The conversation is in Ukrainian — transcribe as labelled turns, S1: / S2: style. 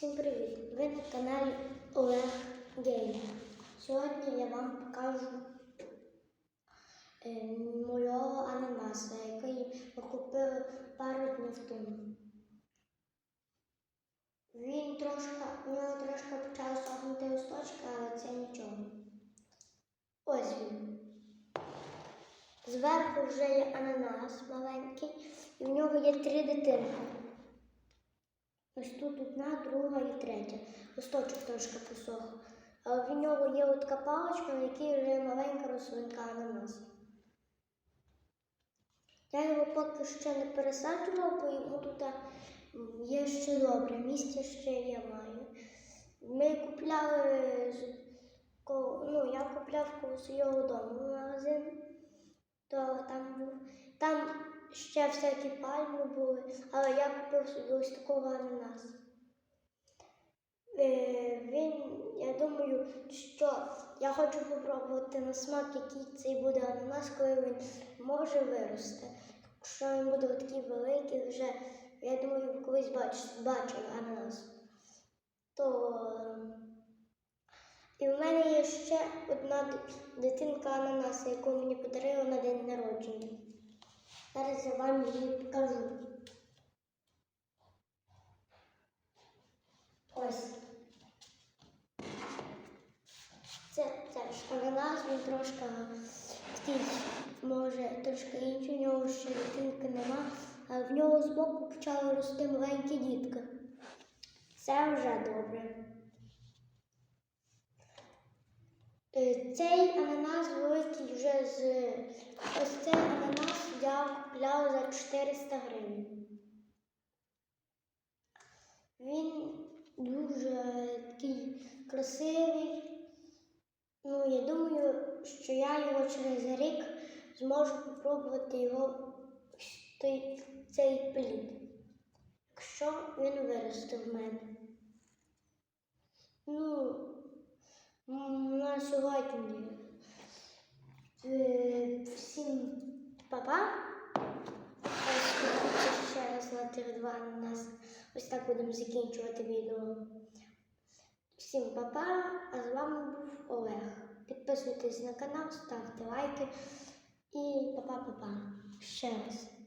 S1: Всім привіт! Ви на каналі Олег Геймер. Сьогодні я вам покажу е, мого ананаса, який ми купили пару днів тому. Він трошки, у нього трошки почав сохнути листочки, але це нічого. Ось він. Зверху вже є ананас маленький, і в нього є три дитинки. Ось тут одна, друга і третя. Листочок трошки посох. Але в нього є от паличка, на якій вже маленька рослинка ананас. Я його поки ще не пересаджував, бо йому тут є ще добре, місця ще є маю. Ми купляли ну, я купляв коло свого дому магазин, то там був там ще всякі пальми були, але я купив собі ось такого ананаса. Е, Він, я думаю, що я хочу попробувати на смак, який цей буде ананас, коли він може вирости. Якщо він буде такий великий, вже, я думаю, колись бач- бачили ананас. То е, і в мене є ще одна дитинка ананаса, яку мені подарили на день народження. Зараз я вам її покажу. Ось. Це, це ж ананас, він трошки такий, може, трошки інший, у нього ще дитинки нема, а в нього збоку почали рости маленькі дітки. Це вже добре. Е, Цей ананас великий вже з. Ось цей ананас я купляла за 400 гривень. Він дуже такий красивий. Ну, я думаю, що я його через рік зможу попробувати його цей плід, якщо він виросте в мене. Ну, м, на сьогодні е, всім папа. Ось ще раз на тих два нас. Ось так будемо закінчувати відео. Всім папа, а з вами був Олег. Підписуйтесь на канал, ставте лайки і папа-папа. Ще раз.